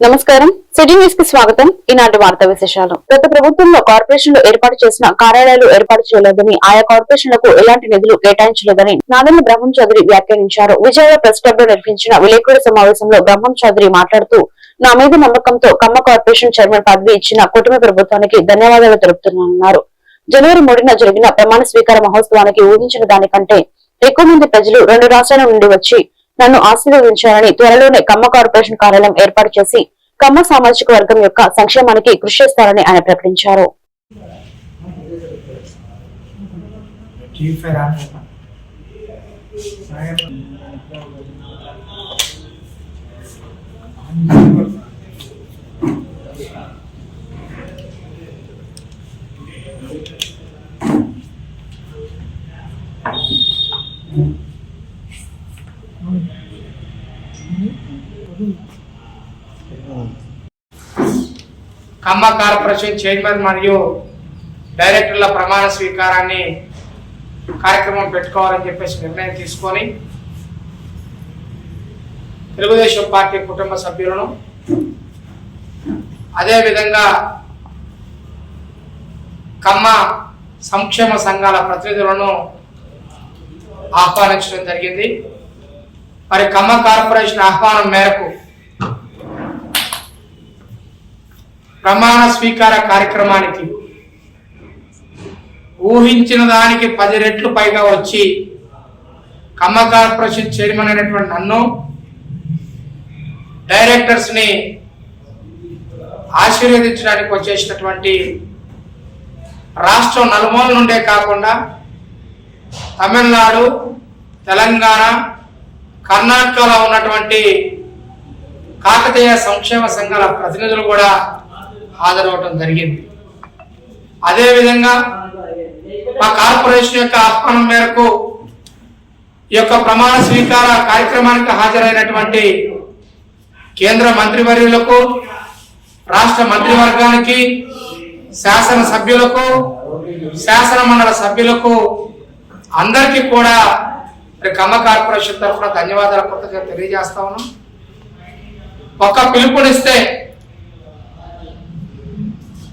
నమస్కారం. సిటీ న్యూస్కి స్వాగతం. ఈనాటి వార్తా విశేషాలు. గత ప్రభుత్వంలో కార్పొరేషన్లు ఏర్పాటు చేసిన కార్యాలయాలు ఏర్పాటు చేయలేదని ఆయా కార్పొరేషన్లకు ఎలాంటి నిధులు కేటాయించలేదని నాదన్న బ్రహ్మం చౌదరి వ్యాఖ్యానించారు. విజయవాడ ప్రెస్ క్లబ్లో నిర్వహించిన విలేకరుల సమావేశంలో బ్రహ్మం చౌదరి మాట్లాడుతూ నా మీద నమ్మకంతో కమ్మ కార్పొరేషన్ చైర్మన్ పదవి ఇచ్చిన కుటుంబ ప్రభుత్వానికి ధన్యవాదాలు తెలుపుతున్నానన్నారు. జనవరి మూడున జరిగిన ప్రమాణ స్వీకార మహోత్సవానికి ఊహించిన దానికంటే ఎక్కువ మంది ప్రజలు రెండు రాష్ట్రాల నుండి వచ్చి నన్ను ఆశీర్వదించాలని త్వరలోనే కమ్మ కార్పొరేషన్ కార్యాలయం ఏర్పాటు చేసి కమ్మ సామాజిక వర్గం యొక్క సంక్షేమానికి కృషి చేస్తారని ఆయన ప్రకటించారు. ఖమ్మ కార్పొరేషన్ చైర్మన్ మరియు డైరెక్టర్ల ప్రమాణ స్వీకారాన్ని కార్యక్రమం పెట్టుకోవాలని చెప్పేసి నిర్ణయం తీసుకొని తెలుగుదేశం పార్టీ కుటుంబ సభ్యులను అదేవిధంగా కమ్మ సంక్షేమ సంఘాల ప్రతినిధులను ఆహ్వానించడం జరిగింది. మరి కమ్మ కార్పొరేషన్ ఆహ్వానం మేరకు ప్రమాణ స్వీకార కార్యక్రమానికి ఊహించిన దానికి పది రెట్లు పైగా వచ్చి కమ్మ కార్పొరేషన్ చైర్మన్ అయినటువంటి నన్ను డైరెక్టర్స్ని ఆశీర్వదించడానికి వచ్చేసినటువంటి రాష్ట్రం నలుమూల నుండే కాకుండా తమిళనాడు తెలంగాణ కర్ణాటకలో ఉన్నటువంటి కాకతీయ సంక్షేమ సంఘాల ప్రతినిధులు కూడా హాజరవటం జరిగింది. అదేవిధంగా మా కార్పొరేషన్ యొక్క ఆహ్వానం మేరకు ఈ యొక్క ప్రమాణ స్వీకార కార్యక్రమానికి హాజరైనటువంటి కేంద్ర మంత్రివర్యులకు రాష్ట్ర మంత్రివర్గానికి శాసన సభ్యులకు శాసన మండలి సభ్యులకు అందరికీ కూడా మరి కమ్మ కార్పొరేషన్ తరఫున ధన్యవాదాలు కృతజ్ఞత తెలియజేస్తా ఉన్నాం. ఒక్క పిలుపునిస్తే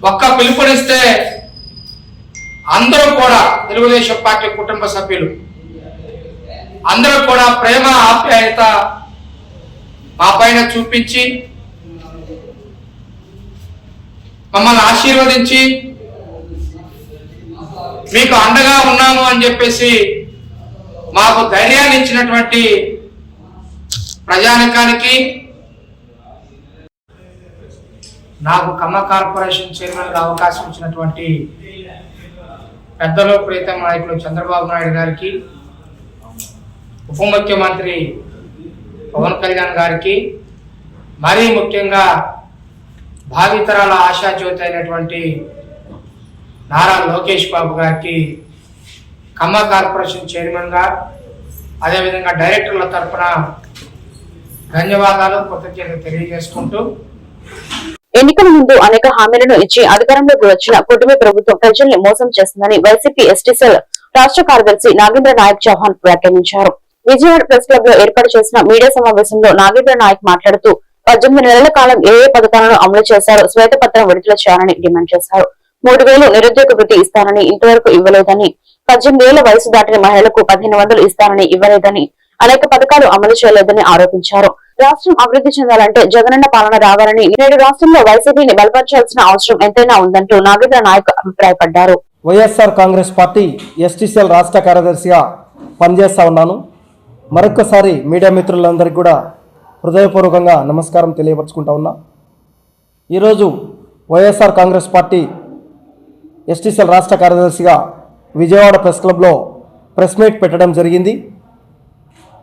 ఒక్క పిలుపునిస్తే అందరూ కూడా తెలుగుదేశం పార్టీ కుటుంబ సభ్యులు అందరూ కూడా ప్రేమ ఆప్యాయత మా పైన చూపించి మమ్మల్ని ఆశీర్వదించి మీకు అండగా ఉన్నాము అని చెప్పేసి మాకు ధైర్యాన్ని ఇచ్చినటువంటి ప్రజానికానికి నాకు కమ్మ కార్పొరేషన్ చైర్మన్గా అవకాశం ఇచ్చినటువంటి పెద్దలు ప్రీతం నాయకులు చంద్రబాబు నాయుడు గారికి ఉప ముఖ్యమంత్రి పవన్ కళ్యాణ్ గారికి మరీ ముఖ్యంగా భావితరాల ఆశాజ్యోతి అయినటువంటి నారా లోకేష్ బాబు గారికి కమ్మ కార్పొరేషన్ చైర్మన్గా అదేవిధంగా డైరెక్టర్ల తరఫున ధన్యవాదాలు కృతజ్ఞతలు తెలియజేసుకుంటూ ఎన్నికల ముందు అనేక హామీలను ఇచ్చి అధికారంలోకి వచ్చిన కూటమి ప్రభుత్వం ప్రజల్ని మోసం చేస్తుందని వైసీపీ ఎస్టీ సెల్ రాష్ట్ర కార్యదర్శి నాగేంద్ర నాయక్ చౌహాన్ వ్యాఖ్యానించారు. విజయవాడ ప్రెస్ క్లబ్లో ఏర్పాటు చేసిన మీడియా సమావేశంలో నాగేంద్ర నాయక్ మాట్లాడుతూ పద్దెనిమిది నెలల కాలం ఏ ఏ పథకాలను అమలు చేశారో శ్వేతపత్రం విడుదల చేయాలని డిమాండ్ చేశారు. మూడు వేలు నిరుద్యోగ వృత్తి ఇస్తానని ఇంతవరకు ఇవ్వలేదని పద్దెనిమిది ఏళ్ళ వయసు దాటిన మహిళలకు పదిహేను వందలు ఇస్తానని ఇవ్వలేదని అనేక పథకాలు అమలు చేయలేదని ఆరోపించారు. రాష్ట్రం అభివృద్ధి చెందాలంటే జగనన్న పాలన రావాలని నేడు రాష్ట్రంలో వైసీపీని బలపరచాల్సిన అవసరం ఎంతైనా ఉందంటూ నాగేంద్ర నాయక్ అభిప్రాయపడ్డారు. వైఎస్ఆర్ కాంగ్రెస్ పార్టీ ఎస్టీసీఎల్ రాష్ట్ర కార్యదర్శిగా పనిచేస్తా ఉన్నాను. మరొకసారి మీడియా మిత్రులందరికీ కూడా హృదయపూర్వకంగా నమస్కారం తెలియపరచుకుంటా ఉన్నా. ఈరోజు వైఎస్ఆర్ కాంగ్రెస్ పార్టీ ఎస్టీసీఎల్ రాష్ట్ర కార్యదర్శిగా విజయవాడ ప్రెస్ క్లబ్లో ప్రెస్ మీట్ పెట్టడం జరిగింది.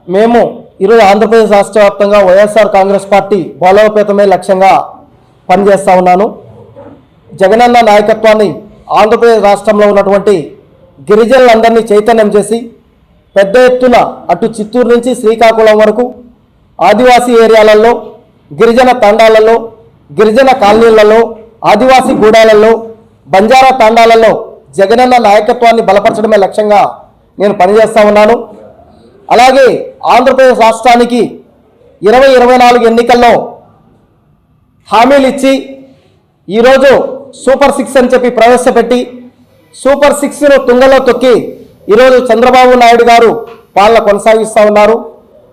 మేము ఈరోజు ఆంధ్రప్రదేశ్ రాష్ట్ర వ్యాప్తంగా వైఎస్ఆర్ కాంగ్రెస్ పార్టీ బలోపేతమే లక్ష్యంగా పనిచేస్తూ ఉన్నాను. జగనన్న నాయకత్వాన్ని ఆంధ్రప్రదేశ్ రాష్ట్రంలో ఉన్నటువంటి గిరిజనులందరినీ చైతన్యం చేసి పెద్ద ఎత్తున అటు చిత్తూరు నుంచి శ్రీకాకుళం వరకు ఆదివాసీ ఏరియాలలో గిరిజన తండాలలో గిరిజన కాలనీలలో ఆదివాసీ గూడాలలో బంజారా తండాలలో జగనన్న నాయకత్వాన్ని బలపరచడమే లక్ష్యంగా నేను పనిచేస్తూ ఉన్నాను. అలాగే ఆంధ్రప్రదేశ్ రాష్ట్రానికి ఇరవై ఇరవై నాలుగు ఎన్నికల్లో హామీలు ఇచ్చి ఈరోజు సూపర్ సిక్స్ అని చెప్పి ప్రవేశపెట్టి సూపర్ సిక్స్ను తుంగలో తొక్కి ఈరోజు చంద్రబాబు నాయుడు గారు పాలన కొనసాగిస్తూ ఉన్నారు.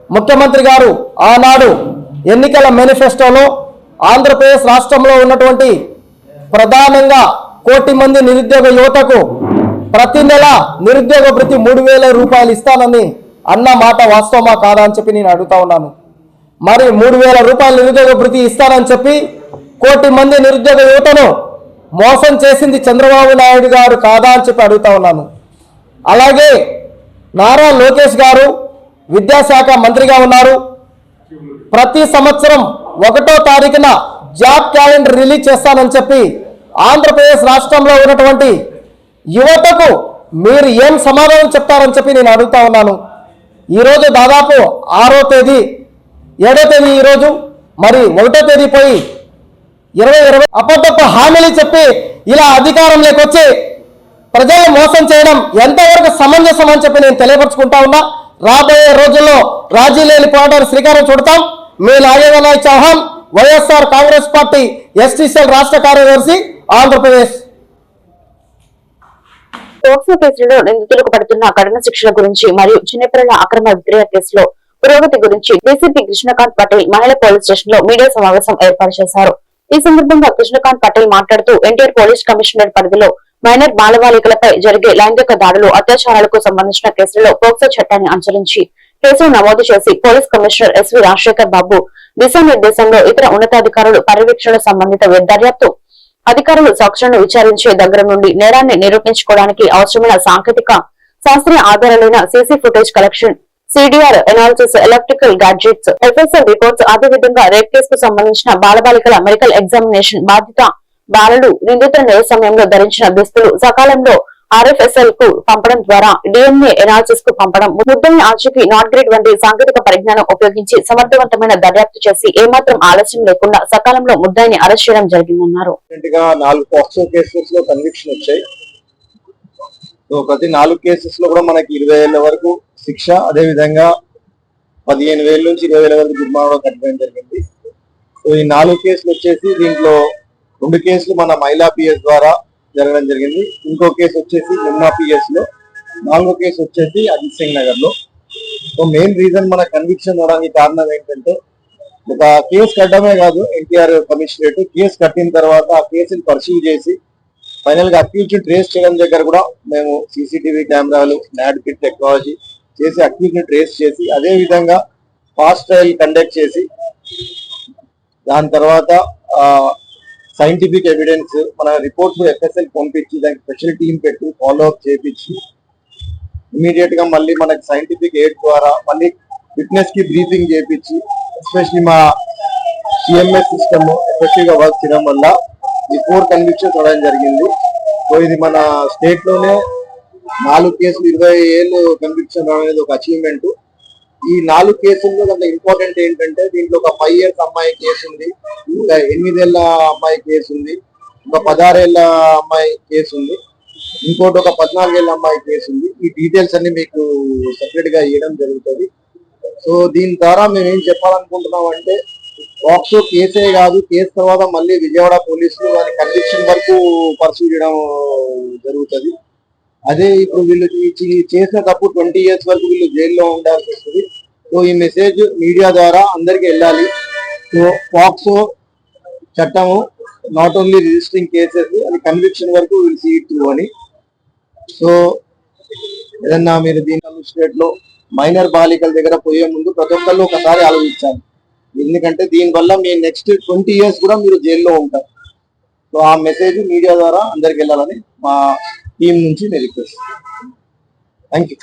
ముఖ్యమంత్రి గారు ఆనాడు ఎన్నికల మేనిఫెస్టోలో ఆంధ్రప్రదేశ్ రాష్ట్రంలో ఉన్నటువంటి ప్రధానంగా కోటి మంది నిరుద్యోగ యువతకు ప్రతి నెల నిరుద్యోగ ప్రతి మూడు వేల రూపాయలు ఇస్తానని అన్న మాట వాస్తవమా కాదా అని చెప్పి నేను అడుగుతా ఉన్నాను. మరి మూడు వేల రూపాయల నిరుద్యోగ భృతి ఇస్తానని చెప్పి కోటి మంది నిరుద్యోగ యువతను మోసం చేసింది చంద్రబాబు నాయుడు గారు కాదా అని చెప్పి అడుగుతా ఉన్నాను. అలాగే నారా లోకేష్ గారు విద్యాశాఖ మంత్రిగా ఉన్నారు. ప్రతి సంవత్సరం ఒకటో తారీఖున జాబ్ క్యాలెండర్ రిలీజ్ చేస్తానని చెప్పి ఆంధ్రప్రదేశ్ రాష్ట్రంలో ఉన్నటువంటి యువతకు మీరు ఏం సమాధానం చెప్తారని చెప్పి నేను అడుగుతా ఉన్నాను. ఈరోజు దాదాపు ఆరో తేదీ ఏడో తేదీ ఈరోజు మరి ఒకటో తేదీ పోయి ఇరవై ఇరవై అప్పటికప్పుడు హామీలు చెప్పి ఇలా అధికారంలోకి వచ్చి ప్రజలను మోసం చేయడం ఎంతవరకు సమంజసం అని చెప్పి నేను తెలియపరుచుకుంటా ఉన్నా. రాబోయే రోజుల్లో రాజీ లేని పోరాటానికి శ్రీకారం చుడతాం. మీ నాగేంద్రనాథ్ చౌహాన్ వైఎస్ఆర్ కాంగ్రెస్ పార్టీ ఎస్టీసీఎల్ రాష్ట్ర కార్యదర్శి ఆంధ్రప్రదేశ్. పోక్సో కేసులో నిందితులకు పడుతున్న కఠిన శిక్షల గురించి మరియు చిన్నపిల్లల అక్రమ విక్రయ కేసులో పురోగతి గురించి డీసీపీ కృష్ణకాంత్ పటేల్ మహిళా పోలీస్ స్టేషన్లో మీడియా సమావేశం ఏర్పాటు చేశారు. ఈ సందర్భంగా కృష్ణకాంత్ పటేల్ మాట్లాడుతూ ఎన్టీఆర్ పోలీస్ కమిషనర్ పరిధిలో మైనర్ బాలబాలికలపై జరిగే లైంగిక దాడులు అత్యాచారాలకు సంబంధించిన కేసులలో పోక్సో చట్టాన్ని అనుసరించి కేసులు నమోదు చేసి police commissioner SV Rajasekhar Babu దిశానిర్దేశంలో ఇతర ఉన్నతాధికారులు పర్యవేక్షణ సంబంధిత దర్యాప్తు అధికారులు సాక్షులను విచారించే దగ్గర నుండి నేరాన్ని నిరూపించుకోవడానికి అవసరమైన సాంకేతిక శాస్త్రీయ ఆధారాలైన CC footage collection CDR analysis electrical gadgets FSL reports అదేవిధంగా రేప్ కేసుకు సంబంధించిన బాలబాలికల మెడికల్ ఎగ్జామినేషన్ బాధిత బాలలు నిందితుల నేర సమయంలో ధరించిన దుస్తులు సకాలంలో ఆర్ఎఫ్ఎస్ఎల్కు పంపడం ద్వారా డిఎన్ఏ ఎనాలిసిస్కు పంపడం ముద్దని ఆచూకీ నాట్ గ్రేడ్ వంటి సాంకేతిక పరిజ్ఞానం ఉపయోగించి సమర్థవంతమైన దర్యాప్తు చేసి ఏమాత్రం ఆలస్యం లేకుండా సకాలంలో ముద్దాయిని అరెస్ట్ చేయడం జరిగిందన్నారు. నాలుగు కన్విక్షన్ వచ్చాయి. సో ప్రతి నాలుగు కేసెస్లో కూడా మనకి ఇరవై ఏళ్ళ వరకు శిక్ష అదే విధంగా పదిహేను వేల నుంచి ఇరవై వేల వరకు జరిమానా కట్టడం జరిగింది. సో ఈ నాలుగు కేసులు వచ్చేసి దీంట్లో రెండు కేసులు మన మహిళా పిఎస్ ద్వారా జరగడం జరిగింది. ఇంకో కేసు వచ్చేసి నిమ్నా పిఎస్లో నాలుగో కేసు వచ్చేసి అజిత్ సింగ్ నగర్లో సో మెయిన్ రీజన్ మన కన్విక్షన్ అవడానికి కారణం ఏంటంటే ఒక కేసు కట్టడమే కాదు ఎన్టీఆర్ కమిషనరేట్ కేసు కట్టిన తర్వాత ఆ కేసుని పర్సీవ్ చేసి ఫైనల్గా అక్యూజ్ ట్రేస్ చేయడం దగ్గర కూడా మేము సీసీటీవీ కెమెరాలు నాడ్ కిట్ టెక్నాలజీ చేసి అక్యూజ్ని ట్రేస్ చేసి అదే విధంగా ఫాస్ట్ ట్రయల్ కండక్ట్ చేసి దాని తర్వాత సైంటిఫిక్ ఎవిడెన్స్ మన రిపోర్ట్స్ ఎఫ్ఎస్ఎల్ పంపించి దానికి స్పెషల్ టీం పెట్టి ఫాలో అప్ చేపించి ఇమీడియట్గా మళ్ళీ మనకి సైంటిఫిక్ ఎయిడ్ ద్వారా మళ్ళీ విట్నెస్కి బ్రీఫింగ్ చేపించి ఎస్పెషలీ మా సిఎంఎస్ సిస్టమ్ ఎఫెక్టివ్గా వర్క్ చేయడం వల్ల ఈ ఫోర్ కన్విక్షన్స్ అవడం జరిగింది. సో ఇది మన స్టేట్లోనే నాలుగు కేసులు ఇరవై ఏళ్ళు కన్విక్షన్ అనేది ఒక అచీవ్మెంట్ ఈ నాలుగు కేసుల్లో దాంట్లో ఇంపార్టెంట్ ఏంటంటే దీంట్లో ఒక ఫైవ్ ఇయర్స్ అమ్మాయి కేసు ఉంది ఇంకా ఎనిమిదేళ్ళ అమ్మాయి కేసు ఉంది ఒక పదహారేళ్ళ అమ్మాయి కేసు ఉంది ఇంకోటి ఒక పద్నాలుగేళ్ళ అమ్మాయి కేసు ఉంది. ఈ డీటెయిల్స్ అన్ని మీకు సెపరేట్గా ఇవ్వడం జరుగుతుంది. సో దీని ద్వారా మేము ఏం చెప్పాలనుకుంటున్నాం అంటే వాక్సో కేసే కాదు కేసు తర్వాత మళ్ళీ విజయవాడ పోలీసులు దాని కన్విక్షన్ వరకు పర్సూ చేయడం జరుగుతుంది. అదే ఇప్పుడు వీళ్ళు చేసిన తప్పు ట్వంటీ ఇయర్స్ వరకు వీళ్ళు జైల్లో ఉండాల్సి వస్తుంది. సో ఈ మెసేజ్ మీడియా ద్వారా అందరికి వెళ్ళాలి. సో పాక్సో చట్టము నాట్ ఓన్లీ రిజిస్టరింగ్ కేసెస్ అది కన్విక్షన్ వరకు వీళ్ళు సీ త్రూ అని. సో ఏదన్నా మీరు దీని స్టేట్లో మైనర్ బాలికల దగ్గర పోయే ముందు ప్రతి ఒక్కళ్ళు ఒకసారి ఆలోచించాలి. ఎందుకంటే దీనివల్ల మీ నెక్స్ట్ ట్వంటీ ఇయర్స్ కూడా మీరు జైల్లో ఉంటారు. సో ఆ మెసేజ్ మీడియా ద్వారా అందరికి వెళ్ళాలని మా టీం నుంచి నేను రిక్వెస్ట్ థ్యాంక్ యూ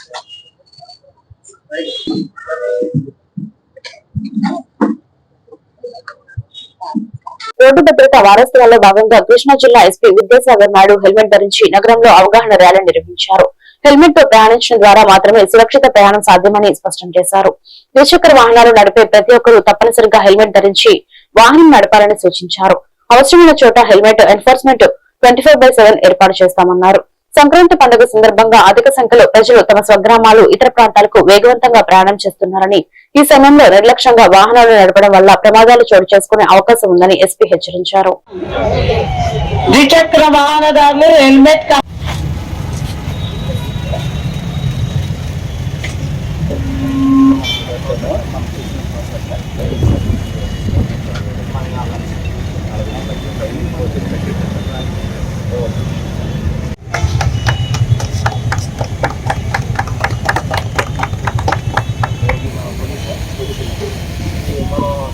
రోడ్డు భద్రత వారోత్సవాల్లో భాగంగా కృష్ణా జిల్లా ఎస్పీ విద్యాసాగర్ నాయుడు హెల్మెట్ ధరించి నగరంలో అవగాహన ర్యాలీ నిర్వహించారు. హెల్మెట్తో ప్రయాణించడం ద్వారా మాత్రమే సురక్షిత ప్రయాణం సాధ్యమని స్పష్టం చేశారు. ద్విచక్ర వాహనాలు నడిపే ప్రతి ఒక్కరూ తప్పనిసరిగా హెల్మెట్ ధరించి వాహనం నడపాలని సూచించారు. అవసరమైన చోట helmet enforcement twenty five by seven ఏర్పాటు చేస్తామన్నారు. సంక్రాంతి పండుగ సందర్భంగా అధిక సంఖ్యలో ప్రజలు తమ స్వగ్రామాలు ఇతర ప్రాంతాలకు వేగవంతంగా ప్రయాణం చేస్తున్నారని ఈ సమయంలో నిర్లక్ష్యంగా వాహనాలు నడపడం వల్ల ప్రమాదాలు చోటు చేసుకునే అవకాశం ఉందని ఎస్పీ హెచ్చరించారు. ద్విచక్ర వాహనదారులు హెల్మెట్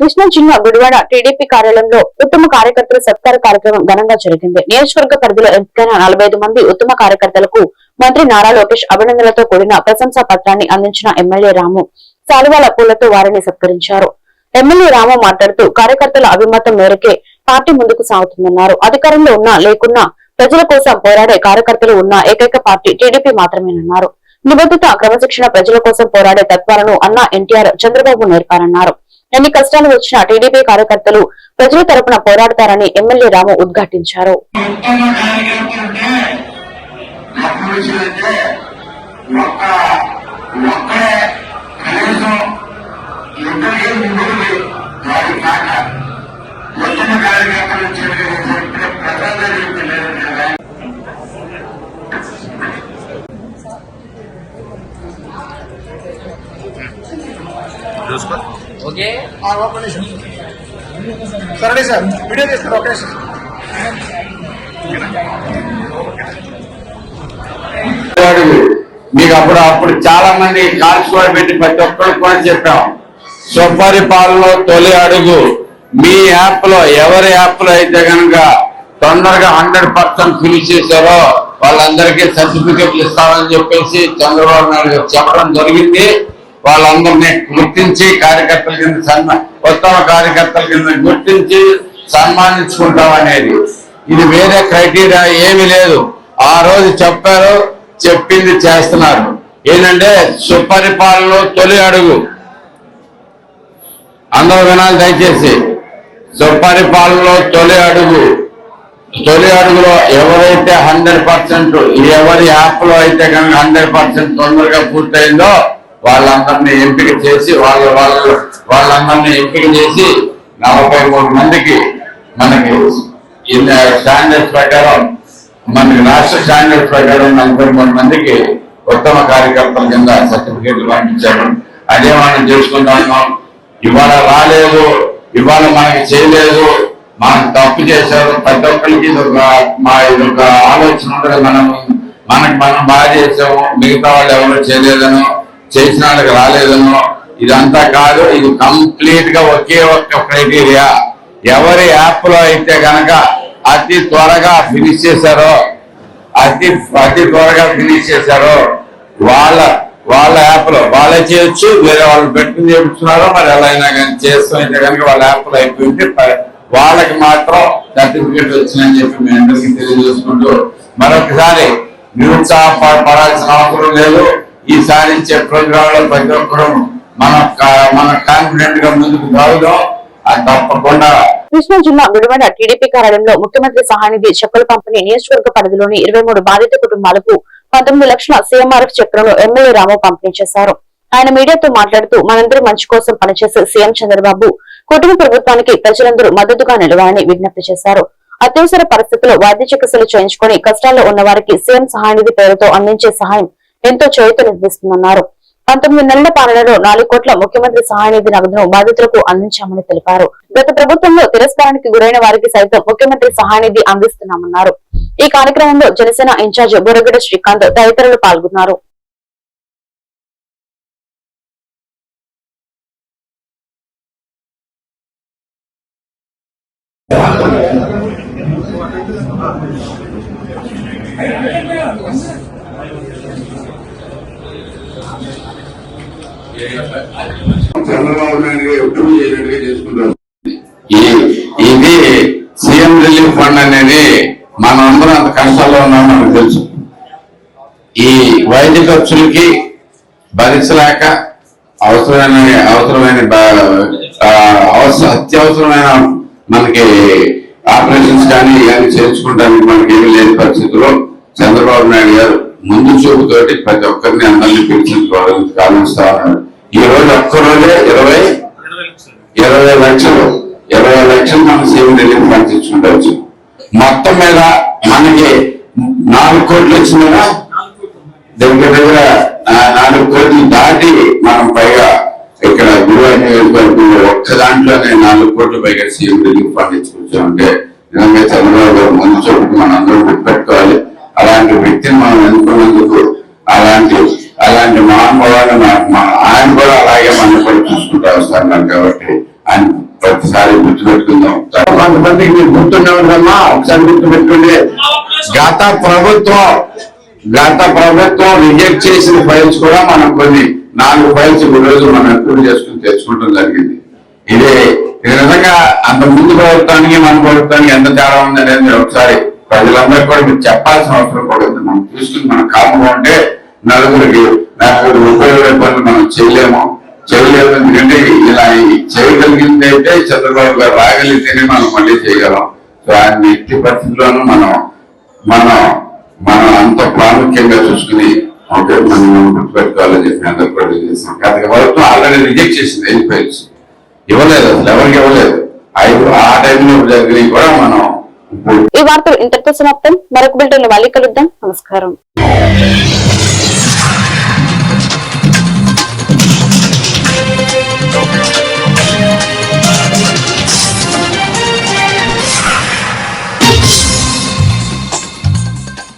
కృష్ణా జిల్లా గుడివాడ టీడీపీ కార్యాలయంలో ఉత్తమ కార్యకర్తల సత్కార కార్యక్రమం ఘనంగా జరిగింది. నియోజకవర్గ పరిధిలో ఎంపికైన నలభై మంది ఉత్తమ కార్యకర్తలకు మంత్రి నారా లోకేష్ అభినందనలతో కూడిన ప్రశంసా పత్రాన్ని అందించిన ఎమ్మెల్యే రాము. శాలువాల పూలతో వారిని సత్కరించారు. ఎమ్మెల్యే రాము మాట్లాడుతూ కార్యకర్తల అభిమతం మేరకే పార్టీ ముందుకు సాగుతుందన్నారు. అధికారంలో ఉన్నా లేకున్నా ప్రజల కోసం పోరాడే కార్యకర్తలు ఉన్న ఏకైక పార్టీ టీడీపీ మాత్రమేనన్నారు. నిబద్ధత క్రమశిక్షణ ప్రజల కోసం పోరాడే తత్వాలను అన్నా ఎన్టీఆర్ చంద్రబాబు నేర్పారన్నారు. ఎన్ని కష్టాలు వచ్చినా టీడీపీ కార్యకర్తలు ప్రజల తరపున పోరాడతారని ఎమ్మెల్యే రాము ఉద్ఘాటించారు. ఒక్కడే కనీసం ఇద్దరికి ముగ్గురు వారి కాక ఉత్తమ కార్యకర్తలు చేయగలిగినటువంటి ప్రజలందరికీ తెలియదు కదా సరే సార్. వీడియో చేస్తారు ఓకే. సార్ అడుగు మీకు అప్పుడు అప్పుడు చాలా మంది కాల్చుకోవడం పెట్టి ప్రతి ఒక్కరు కూడా చెప్పాం. సుపరిపాలనలో తొలి అడుగు మీ యాప్లో ఎవరి యాప్లో అయితే కనుక తొందరగా హండ్రెడ్ పర్సెంట్ ఫినిష్ చేశారో వాళ్ళందరికీ సర్టిఫికెట్లు ఇస్తామని చెప్పేసి చంద్రబాబు నాయుడు గారు చెప్పడం జరిగింది. వాళ్ళందరినీ గుర్తించి కార్యకర్తల కింద సన్మా ఉత్తమ కార్యకర్తల కింద గుర్తించి సన్మానించుకుంటాం అనేది ఇది వేరే క్రైటీరియా ఏమీ లేదు. ఆ రోజు చెప్పారు చెప్పింది చేస్తున్నారు. ఏంటంటే సుపరిపాలనలో తొలి అడుగు. అందరూ వినాలి దయచేసి. సుపరిపాలనలో తొలి అడుగు. తొలి అడుగులో ఎవరైతే హండ్రెడ్ పర్సెంట్ ఎవరి యాప్లో అయితే కనుక హండ్రెడ్ పర్సెంట్ తొందరగా పూర్తయిందో వాళ్ళందరినీ ఎంపిక చేసి వాళ్ళ వాళ్ళ వాళ్ళందరినీ ఎంపిక చేసి నలభై మూడు మందికి మనకి స్టాండర్డ్స్ ప్రకారం మన రాష్ట్ర స్టాండర్డ్ ప్రకారం నలభై మూడు మందికి ఉత్తమ కార్యకర్తల కింద సర్టిఫికేట్లు పంపించారు అదే మనం చేసుకుంటున్నాం ఇవాళ రాలేదు ఇవాళ మనకి చేయలేదు మనం తప్పు చేశారు ప్రతి ఒక్కరికి ఇది ఒక మా ఇది ఒక ఆలోచన ఉండదు. మనం మనకి మనం బాగా చేసాము మిగతా వాళ్ళు ఎవరు చేయలేదనో చేసిన వాళ్ళకి రాలేదనో ఇదంతా కాదు ఇది కంప్లీట్గా ఒకే ఒక్క క్రైటీరియా ఎవరి యాప్లో అయితే గనక అతి త్వరగా ఫినిష్ చేశారో అతి అతి త్వరగా ఫినిష్ చేశారో వాళ్ళ వాళ్ళ యాప్లో వాళ్ళే చేయొచ్చు వేరే వాళ్ళు పెట్టుకుని చేయించున్నారో మరి ఎలా అయినా కానీ చేస్తాం అయితే కనుక వాళ్ళ యాప్లో అయిపోయింది. వాళ్ళకి మాత్రం సర్టిఫికేట్ వచ్చిందని చెప్పి మీ అందరికీ తెలియజేసుకుంటూ మరొకసారి నిరుత్సాహపడాల్సిన అవసరం లేదు. ఈసారి ఇచ్చే ప్రోగ్రాంలో ప్రతి ఒక్కరూ మన మన కాన్ఫిడెంట్గా ముందుకు సాగుదాం. తప్పకుండా. కృష్ణా జిల్లా గుడివాడ టీడీపీ కార్యాలయంలో ముఖ్యమంత్రి సహానిధి చెక్కుల పంపిణీ నియోజకవర్గ పరిధిలోని ఇరవై మూడు బాధిత కుటుంబాలకు పంతొమ్మిది లక్షల సీఎంఆర్ఎఫ్ చక్రంలో ఎమ్మెల్యే రాము పంపిణీ చేశారు. ఆయన మీడియాతో మాట్లాడుతూ మనందరి మంచి కోసం పనిచేసే సీఎం చంద్రబాబు కుటుంబ ప్రభుత్వానికి ప్రజలందరూ మద్దతుగా నిలవాలని విజ్ఞప్తి చేశారు. అత్యవసర పరిస్థితుల్లో వైద్య చికిత్సలు చేయించుకుని కష్టాల్లో ఉన్న వారికి సీఎం సహాయనిధి పేరుతో అందించే సహాయం ఎంతో చేయూతనిస్తుందన్నారు పంతొమ్మిది నెలల పాలనలో నాలుగు కోట్ల ముఖ్యమంత్రి సహాయనిధి నగదును బాధితులకు అందించామని తెలిపారు. గత ప్రభుత్వంలో తిరస్కారానికి గురైన వారికి సైతం ముఖ్యమంత్రి సహాయనిధి అందిస్తున్నామన్నారు. ఈ కార్యక్రమంలో జనసేన ఇన్ఛార్జ్ బురగడ శ్రీకాంత్ తదితరులు పాల్గొన్నారు. చంద్రబాబు నాయుడు ఎప్పుడు చేయనట్టుగా చేసుకుంటారు. ఇది సీఎం రిలీఫ్ ఫండ్ అనేది మనందరం అంత కష్టాల్లో ఉన్నామని మనకు తెలుసు. ఈ వైద్య ఖర్చులకి భరించలేక అవసరమైన అవసరమైన అత్యవసరమైన మనకి ఆపరేషన్స్ కానీ ఇవన్నీ చేర్చుకోవడానికి మనకి ఏమీ లేని పరిస్థితుల్లో చంద్రబాబు నాయుడు గారు ముందు చూపుతోటి ప్రతి ఒక్కరిని అందరినీ పిలిపించుకోవాలని కారణిస్తా ఉన్నారు ఈ రోజు ఒక్క రోజే ఇరవై? ఇరవై లక్షలు. ఇరవై లక్షలు. మనం సీఎం రిలీఫ్ ఫండ్స్ మొత్తం మీద మనకి నాలుగు కోట్లు వచ్చిందా దగ్గర దగ్గర నాలుగు కోట్లు దాటి మనం పైగా ఇక్కడ గురువారి నియోజకవర్గంలో ఒక్క దాంట్లోనే నాలుగు కోట్ల పైగా సీఎం రిలీఫ్ ఫండ్ ఇచ్చుకొచ్చామంటే నిజంగా చంద్రబాబు గారు ముందు చూపుకి మనం అందరూ గుర్తుపెట్టుకోవాలి. అలాంటి వ్యక్తిని మనం ఎన్నుకున్నందుకు అలాంటి అలాంటి మహానుభావాన్ని ఆయన కూడా అలాగే మనం కూడా చూసుకుంటా వస్తున్నారు కాబట్టి ఆయన ప్రతిసారి గుర్తుపెట్టుకుందాం. కొంతమందికి మీరు గుర్తుండవద్దమ్మా ఒకసారి గుర్తుపెట్టుకోండి. గత ప్రభుత్వం గత ప్రభుత్వం రిజెక్ట్ చేసిన ఫైల్స్ కూడా మనం కొన్ని నాలుగు ఫైల్స్ ఈ రోజు మనం అప్రూవ్ చేసుకుని తెచ్చుకోవడం జరిగింది. ఇది ఈ విధంగా అంత ముందు ప్రభుత్వానికి మన ప్రభుత్వానికి ఎంత తేడా ఉందనేది ఒకసారి ప్రజలందరికీ కూడా మీరు చెప్పాల్సిన అవసరం కూడా ఉంది. మనం తీసుకుని మనం కాకుండా ఉంటే నలుగురికి నలుగురు ఉపయోగపడే పనులు మనం చేయలేము. చేయలేము ఎందుకంటే ఇలా చేయగలిగింది అయితే చంద్రబాబు గారు రాగలిగితేనే మనం మళ్ళీ చేయగలం. సో ఆయన ఎట్టి పరిస్థితుల్లోనూ మనం మనం మనం అంత ప్రాముఖ్యంగా చూసుకుని ఓకే మనం గుర్తుపెట్టుకోవాలని చెప్పి అందరూ కూడా చేస్తాం. కాదు ప్రభుత్వం ఆల్రెడీ రిజెక్ట్ చేసింది ఎన్ని ఫైల్స్ ఇవ్వలేదు అసలు ఎవరికి ఇవ్వలేదు. ఐదు ఆ టైంలో జరిగినవి కూడా మనం ఈ వార్తలు ఇంతటితో సమాప్తం. మరొక బిల్టన్ మళ్ళీ కలుద్దాం. నమస్కారం. Show.